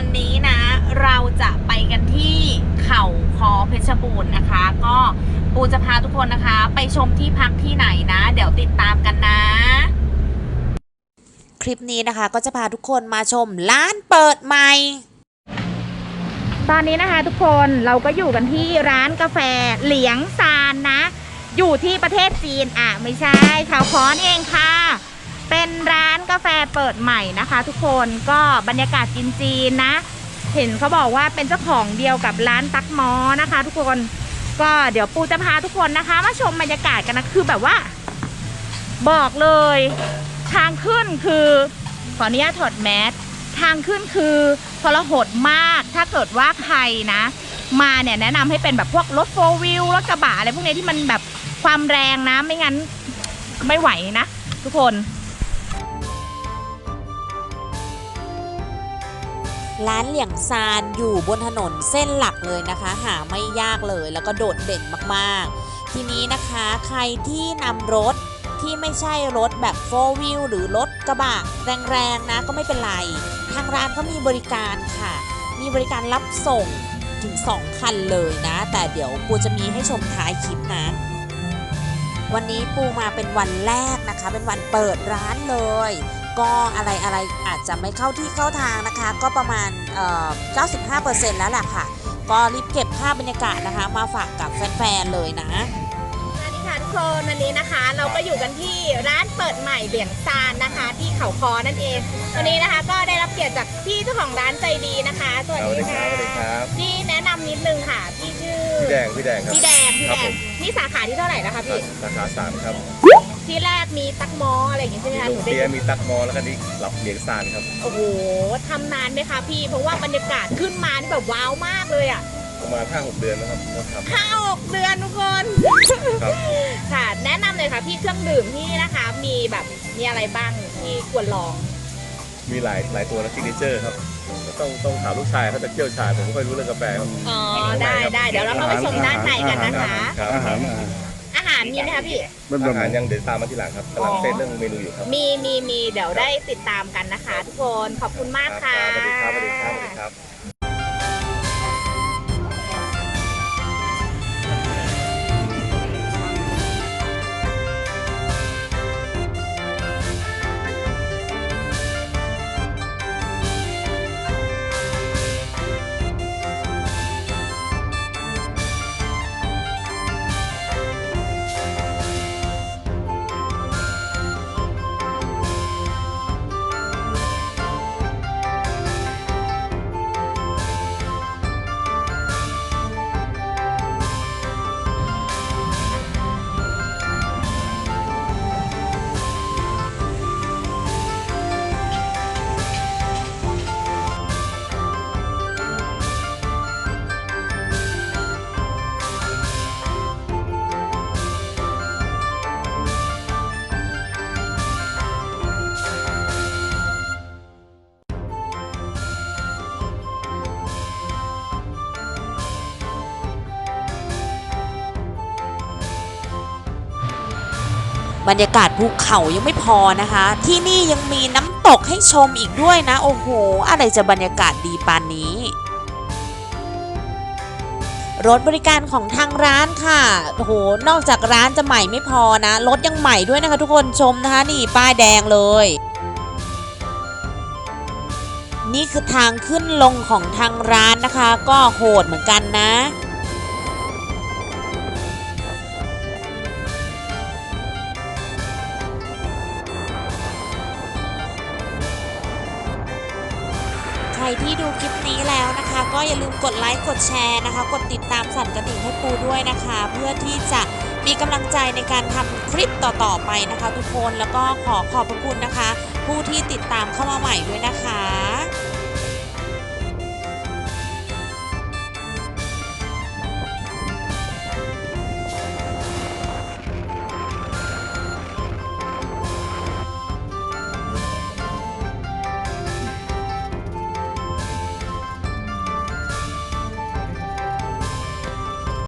วันนี้นะ เราจะไปกันที่เขาคอเพชรบูรณ์นะคะ ก็ปูจะพาทุกคนนะคะ ไปชมที่พักที่ไหนนะ เดี๋ยวติดตามกันนะ คลิปนี้นะคะก็จะพาทุกคนมาชมร้านเปิดใหม่ ตอนนี้นะคะทุกคนเราก็อยู่กันที่ร้านกาแฟเหลียงซานนะ อยู่ที่ประเทศจีนอะไม่ใช่เขาคอนเองค่ะานกาแฟเปิดใหม่นะคะ ทุกคนก็บรรยากาศจีนๆนะ เห็นเขาบอกว่าเป็นเจ้าของเดียวกับร้านตักมอนะคะ ทุกคนก็เดี๋ยวปูจะพาทุกคนนะคะ มาชมบรรยากาศกันนะคือแบบว่า บอกเลยทางขึ้นคือขออนุญาตถอดแมสทางขึ้นคือทรหดมากถ้าเกิดว่าใครนะ มาเนี่ยแนะนำให้เป็นแบบพวกรถโฟวิลรถกระบะอะไรพวกนี้ที่มันแบบความแรงนะ ไม่งั้นไม่ไหวนะ ทุกคน ร้านเหลี่ยงซานอยู่บนถนนเส้นหลักเลยนะคะ หาไม่ยากเลยแล้วก็โดดเด่นมากๆ ทีนี้นะคะใครที่นำรถที่ไม่ใช่รถแบบโฟวิลหรือรถกระบะแรงๆนะก็ไม่เป็นไร ทางร้านเขามีบริการค่ะ มีบริการรับส่งถึง 2 คันเลยนะ แต่เดี๋ยวปูจะมีให้ชมท้ายคลิปนะ วันนี้ปูมาเป็นวันแรกนะคะ เป็นวันเปิดร้านเลย ก็อะไรอะไรอาจจะไม่เข้าที่เข้าทางนะคะ ก็ประมาณเอ่อ95%แล้วแหละค่ะ ก็รีบเก็บภาพบรรยากาศนะคะ มาฝากกับแฟนๆเลยนะ สวัสดีค่ะทุกคนวันนี้นะคะ เราก็อยู่กันที่ร้านเปิดใหม่เหลียงซานนะคะ ที่เขาคอนั่นเองวันนี้นะคะก็ได้รับเกียรติจากพี่เจ้าของร้านใจดีนะคะสวัสสวัสดีดีคค่ะรับสวัสดีครับ พี่แนะนำนิดนึงค่ะ พี่ชื่อพี่แดงพี่แดงครับ พี่แดงพี่ครัแดบงผมนี่สาขาที่เท่าไหร่นะคะพี่สาขาสามครับที่แรกมีตักมออะไรอย่างงี้ใช่ไหมมีคะลูหนูกได้เตี้ยมีตักมอแล้วก็นี่หลับเลียงซานครับ โอ้โหทำนานไหมคะพี่ เพราะว่าบรรยากาศขึ้นมานี่แบบว้าวมากเลยอะ ประมาณห้าหกเดือนนะครับก็ทห้าหกเดือนทุกคนำครับ ค่ะ แนะนำเลยค่ะพี่เครื่องดื่มที่นี่นะคะ มีแบบมีอะไรบ้างที่ควรลอง มีหลายหลายตัวนะซิกเนเจอร์ครับก็ต้องต้องถามลูกชายเขาจะเชี่ยวชาญผมไม่ค่อยรู้เรื่องกาแฟครับอ๋อ ได้ได้เดี๋ยวเราเข้าไปชมด้านในกันนะคะ ครับอาหารอาหารมีไหมคะพี่ มันแบบอาหารยังเดินตามมาทีหลังครับกำลังเซตเรื่องเมนูอยู่ครับ มีมีมีเดี๋ยวได้ติดตามกันนะคะ ทุกคนขอบคุณมากค่ะสวัสดีครับสวัสดีครับสวัสดีครับ บรรยากาศภูเขายังไม่พอนะคะ ที่นี่ยังมีน้ำตกให้ชมอีกด้วยนะ โอ้โห อะไรจะบรรยากาศดีปานนี้ รถบริการของทางร้านค่ะโอ้โหนอกจากร้านจะใหม่ไม่พอนะ รถยังใหม่ด้วยนะคะ ทุกคนชมนะคะ นี่ป้ายแดงเลยนี่คือทางขึ้นลงของทางร้านนะคะ ก็โหดเหมือนกันนะ ใครที่ดูคลิปนี้แล้วนะคะ ก็อย่าลืมกดไลค์กดแชร์นะคะ กดติดตามสั่นกระดิ่งให้ปูด้วยนะคะ เพื่อที่จะมีกำลังใจในการทำคลิปต่อๆไปนะคะ ทุกคนแล้วก็ขอขอบพระคุณนะคะ ผู้ที่ติดตามเข้ามาใหม่ด้วยนะคะ